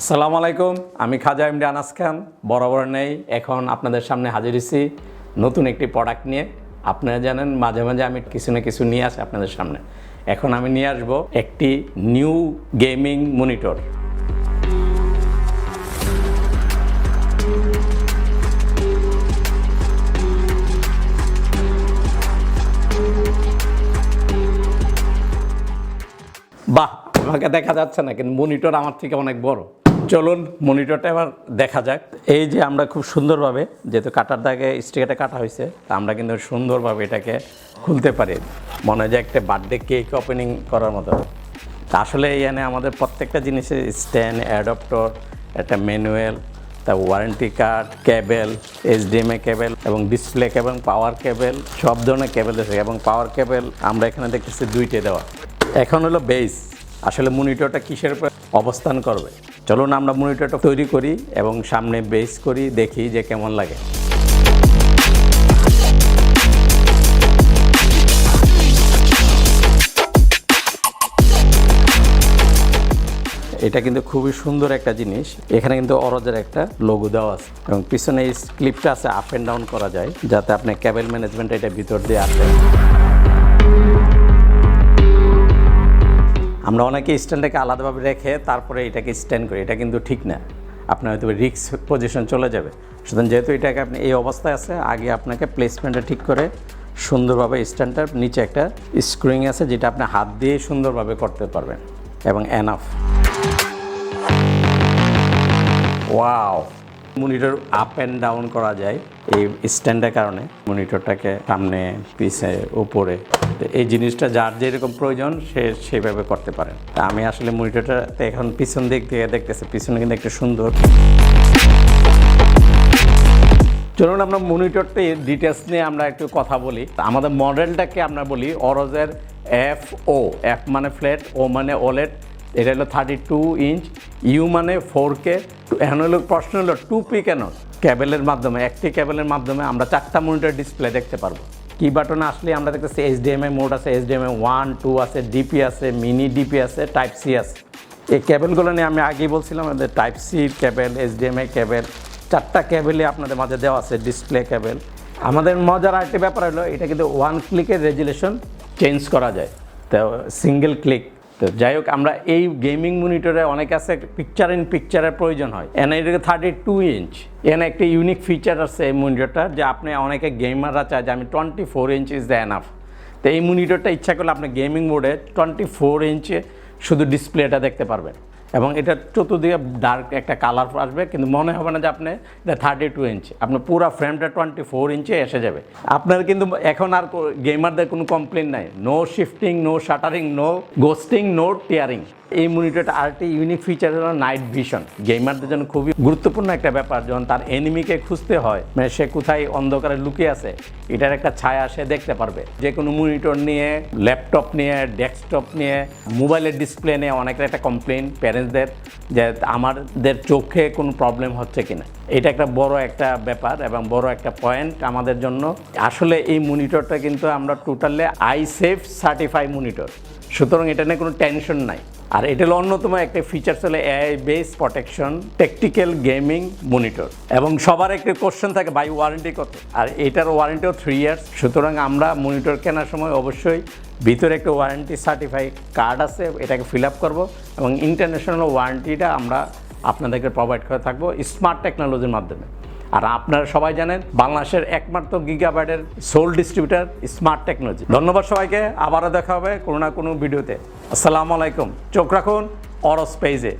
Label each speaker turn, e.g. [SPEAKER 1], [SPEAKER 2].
[SPEAKER 1] আসসালামু আলাইকুম, আমি খাজা এমডি আনাস খান বরাবর নেই, এখন আপনাদের সামনে হাজির হয়েছি নতুন একটি প্রোডাক্ট নিয়ে। আপনারা জানেন, মাঝে মাঝে আমি কিছু না কিছু নিয়ে আসি আপনাদের সামনে। এখন আমি নিয়ে আসব একটি নিউ গেমিং মনিটর বাহ আমাকে দেখা যাচ্ছে না, কিন্তু মনিটর আমার থেকে অনেক বড়। চলুন মনিটরটা এবার দেখা যাক। এই যে আমরা খুব সুন্দরভাবে, যেহেতু কাটার দাগে স্টিকারটা কাটা হয়েছে, তা আমরা কিন্তু সুন্দরভাবে এটাকে খুলতে পারি। মনে হয় যে একটা বার্থডে কেক ওপেনিং করার মতো। তা আসলে এখানে আমাদের প্রত্যেকটা জিনিসের স্ট্যান্ড অ্যাডপ্টর একটা ম্যানুয়াল তা warranty card cable HDMI cable এবং ডিসপ্লে কেবল পাওয়ার কেবেল সব ধরনের কেবেল আছে। এবং পাওয়ার কেবেল আমরা এখানে দেখতেছি দুইটে দেওয়া। এখন হলো বেস আসলে মনিটরটা কিসের উপর অবস্থান করবে? চলুন আমরা মনিটরটা তৈরি করি এবং সামনে বেস করি, দেখি যে কেমন লাগে। এটা কিন্তু খুবই সুন্দর একটা জিনিস। এখানে কিন্তু অরজের একটা লোগো দেওয়া আছে এবং পিছনে এই ক্লিপটা আছে আপ অ্যান্ড ডাউন করা যায়, যাতে আপনি ক্যাবেল ম্যানেজমেন্ট এটা ভিতর দিয়ে আসে আমরা অনেকে স্ট্যান্ডটাকে আলাদাভাবে রেখে তারপরে এটাকে স্ট্যান্ড করি, এটা কিন্তু ঠিক না। আপনার হয়তো রিক্স পজিশন চলে যাবে। সুতরাং যেহেতু এটাকে আপনি এই অবস্থায় আছে, আগে আপনাকে প্লেসমেন্টটা ঠিক করে সুন্দরভাবে স্ট্যান্ডটার নিচে একটা স্ক্রুইং আছে, যেটা আপনি হাত দিয়ে সুন্দরভাবে করতে পারবেন। এবং enough wow monitor up and down করা যায় এই স্ট্যান্ডের কারণে মনিটরটাকে সামনে পিছে উপরে। এই জিনিসটা যার যেরকম প্রয়োজন সে সেভাবে করতে পারে। আমি আসলে মনিটরটা এখন পিছন দিক থেকে দেখতেছি, পিছনে কিন্তু একটা সুন্দর। চলুন আমরা মনিটরটি ডিটেলস নিয়ে আমরা একটু কথা বলি। আমাদের মডেলটাকে আমরা বলি অরজের এফ ও এফ মানে ফ্ল্যাট ও মানে ওলেট এটা হলো থার্টি টু ইঞ্চ ইউ মানে ফোর কে এখন হলো প্রশ্ন হলো টু পি কেন? ক্যাবেলের মাধ্যমে, একটি ক্যাবেলের মাধ্যমে আমরা চারটা মনিটর ডিসপ্লে দেখতে পারব। কি বাটনে আসলে আমরা দেখতেছি এইচডিএমআই মোড আছে এইচডিএমআই ওয়ান টু আছে ডিপি আছে মিনি ডিপি আছে টাইপ সি আছে। এই কেবেলগুলো নিয়ে আমি আগেই বলছিলাম আমাদের type C cable HDMI cable চারটা কেবেলই আপনাদের মাঝে দেওয়া আছে ডিসপ্লে কেবেল আমাদের মজার আরেকটি ব্যাপার হলো, এটা কিন্তু ওয়ান ক্লিকের রেজুলেশন চেঞ্জ করা যায়। তো সিঙ্গেল ক্লিক তো যাই হোক, আমরা এই গেমিং মনিটরে অনেক আছে পিকচার ইন পিকচারের প্রয়োজন হয়। এনে এটাকে থার্টি টু ইঞ্চ এখানে একটা ইউনিক ফিচার আছে এই মনিটরটা যে আপনি অনেকে গেমাররা চায় যে আমি twenty four inch is the enough তো এই মনিটরটা ইচ্ছা করলে আপনি গেমিং মোডে টোয়েন্টি ফোর ইঞ্চে শুধু ডিসপ্লেটা দেখতে পারবেন। এবং এটা চতুর্দিকে ডার্ক একটা কালার আসবে, কিন্তু মনে হবে না যে আপনি এটা থার্টি টু ইঞ্চ আপনার পুরো ফ্রেমটা টোয়েন্টি ফোর ইঞ্চে এসে যাবে। আপনার কিন্তু এখন আর গেমারদের কোনো কমপ্লেন নাই। No shifting no shuttering no ghosting no tearing এই মনিটরটা আরেকটি ইউনিক ফিচার হলো নাইট ভিশন গেমারদের জন্য খুবই গুরুত্বপূর্ণ একটা ব্যাপার, যখন তার এনিমিকে খুঁজতে হয় মানে সে কোথায় অন্ধকারে লুকিয়ে আছে, এটার একটা ছায়া সে দেখতে পারবে। যে কোনো মনিটর নিয়ে ল্যাপটপ নিয়ে ডেস্কটপ নিয়ে মোবাইলের ডিসপ্লে নিয়ে অনেকের একটা কমপ্লেন প্যারেন্টসদের যে আমাদের চোখে কোনো প্রবলেম হচ্ছে কিনা। এটা একটা বড় একটা ব্যাপার এবং বড় একটা পয়েন্ট আমাদের জন্য। আসলে এই মনিটরটা কিন্তু আমরা totally eye safe certify monitor সুতরাং এটা নিয়ে কোনো টেনশন নাই। আর এটা হলো অন্যতম একটা ফিচার্স হলো AI base protection tactical gaming monitor এবং সবার একটা কোশ্চেন থাকে বাই ওয়ারেন্টি কত? আর এটার ওয়ারেন্টিও থ্রি ইয়ার্স সুতরাং আমরা মনিটর কেনার সময় অবশ্যই ভিতরে একটা ওয়ারেন্টি সার্টিফাই কার্ড আছে, এটাকে ফিল আপ করব এবং ইন্টারন্যাশনাল ওয়ারেন্টিটা আমরা আপনাদেরকে প্রোভাইড করে থাকব স্মার্ট টেকনোলজির মাধ্যমে। আর আপনারা সবাই জানেন বাংলাদেশের একমাত্র গিগাবাইটের সোল ডিস্ট্রিবিউটার স্মার্ট টেকনোলজি। ধন্যবাদ সবাইকে, আবারও দেখা হবে কোনো না কোনো ভিডিওতে। আসসালামু আলাইকুম। চোখ রাখুন, অরস পেজে।